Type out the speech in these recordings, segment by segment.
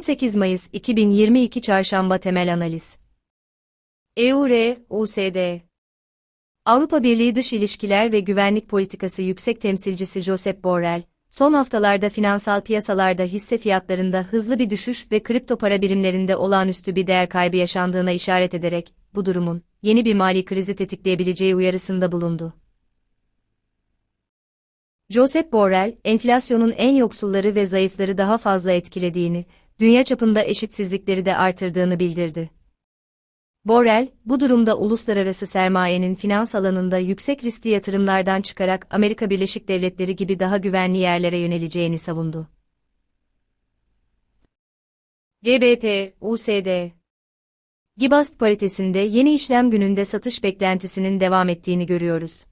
18 Mayıs 2022 Çarşamba Temel Analiz EUR, USD Avrupa Birliği Dış İlişkiler ve Güvenlik Politikası Yüksek Temsilcisi Josep Borrell, son haftalarda finansal piyasalarda hisse fiyatlarında hızlı bir düşüş ve kripto para birimlerinde olağanüstü bir değer kaybı yaşandığına işaret ederek, bu durumun, yeni bir mali krizi tetikleyebileceği uyarısında bulundu. Josep Borrell, enflasyonun en yoksulları ve zayıfları daha fazla etkilediğini, dünya çapında eşitsizlikleri de artırdığını bildirdi. Borrell, bu durumda uluslararası sermayenin finans alanında yüksek riskli yatırımlardan çıkarak Amerika Birleşik Devletleri gibi daha güvenli yerlere yöneleceğini savundu. GBP, USD Gibast paritesinde yeni işlem gününde satış beklentisinin devam ettiğini görüyoruz.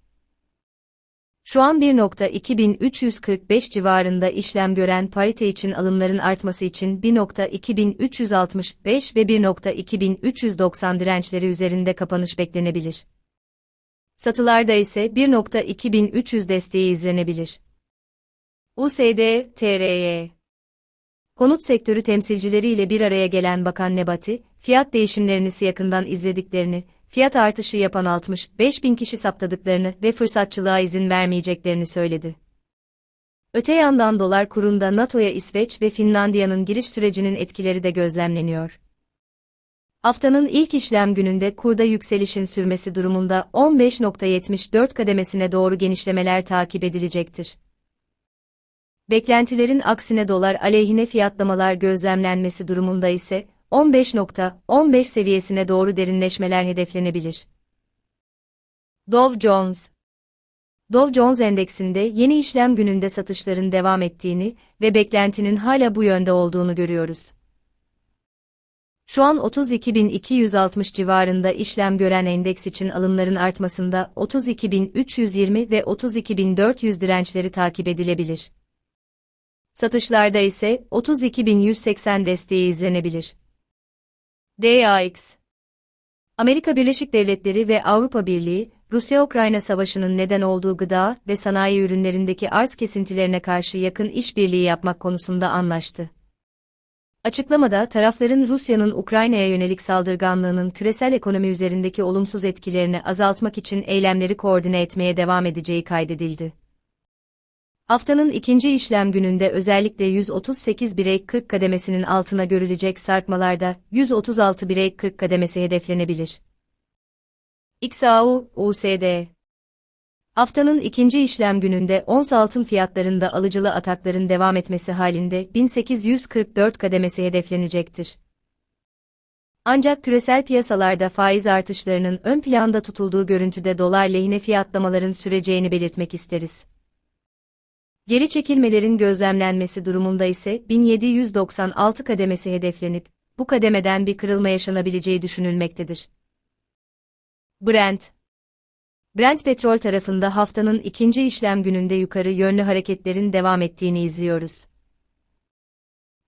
Şu an 1.2345 civarında işlem gören parite için alımların artması için 1.2365 ve 1.2390 dirençleri üzerinde kapanış beklenebilir. Satılarda ise 1.2300 desteği izlenebilir. USD, TRY Konut sektörü temsilcileriyle bir araya gelen Bakan Nebati, fiyat değişimlerini yakından izlediklerini, fiyat artışı yapan 65 bin kişi saptadıklarını ve fırsatçılığa izin vermeyeceklerini söyledi. Öte yandan dolar kurunda NATO'ya İsveç ve Finlandiya'nın giriş sürecinin etkileri de gözlemleniyor. Haftanın ilk işlem gününde kurda yükselişin sürmesi durumunda 15.74 kademesine doğru genişlemeler takip edilecektir. Beklentilerin aksine dolar aleyhine fiyatlamalar gözlemlenmesi durumunda ise 15.15 seviyesine doğru derinleşmeler hedeflenebilir. Dow Jones Dow Jones Endeksinde yeni işlem gününde satışların devam ettiğini ve beklentinin hala bu yönde olduğunu görüyoruz. Şu an 32.260 civarında işlem gören endeks için alımların artmasında 32.320 ve 32.400 dirençleri takip edilebilir. Satışlarda ise 32.180 desteği izlenebilir. DAX Amerika Birleşik Devletleri ve Avrupa Birliği, Rusya-Ukrayna savaşının neden olduğu gıda ve sanayi ürünlerindeki arz kesintilerine karşı yakın işbirliği yapmak konusunda anlaştı. Açıklamada tarafların Rusya'nın Ukrayna'ya yönelik saldırganlığının küresel ekonomi üzerindeki olumsuz etkilerini azaltmak için eylemleri koordine etmeye devam edeceği kaydedildi. Haftanın ikinci işlem gününde özellikle 138 birey 40 kademesinin altına görülecek sarkmalarda 136 birey 40 kademesi hedeflenebilir. XAU, USD Haftanın ikinci işlem gününde ons altın fiyatlarında alıcılı atakların devam etmesi halinde 1844 kademesi hedeflenecektir. Ancak küresel piyasalarda faiz artışlarının ön planda tutulduğu görüntüde dolar lehine fiyatlamaların süreceğini belirtmek isteriz. Geri çekilmelerin gözlemlenmesi durumunda ise 1796 kademesi hedeflenip, bu kademeden bir kırılma yaşanabileceği düşünülmektedir. Brent Brent petrol tarafında haftanın ikinci işlem gününde yukarı yönlü hareketlerin devam ettiğini izliyoruz.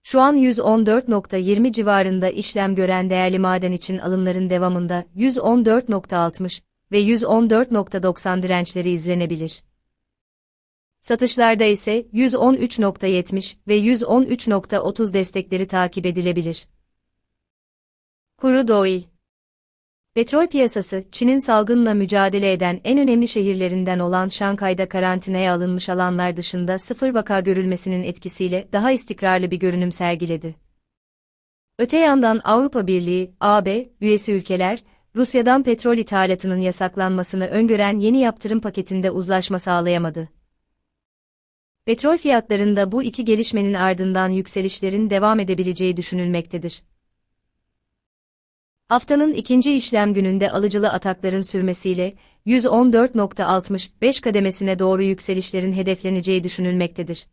Şu an 114.20 civarında işlem gören değerli maden için alımların devamında 114.60 ve 114.90 dirençleri izlenebilir. Satışlarda ise 113.70 ve 113.30 destekleri takip edilebilir. Kuru oil Petrol piyasası, Çin'in salgınla mücadele eden en önemli şehirlerinden olan Şankay'da karantinaya alınmış alanlar dışında sıfır vaka görülmesinin etkisiyle daha istikrarlı bir görünüm sergiledi. Öte yandan Avrupa Birliği, AB, üyesi ülkeler, Rusya'dan petrol ithalatının yasaklanmasını öngören yeni yaptırım paketinde uzlaşma sağlayamadı. Petrol fiyatlarında bu iki gelişmenin ardından yükselişlerin devam edebileceği düşünülmektedir. Haftanın ikinci işlem gününde alıcılı atakların sürmesiyle 114.65 kademesine doğru yükselişlerin hedefleneceği düşünülmektedir.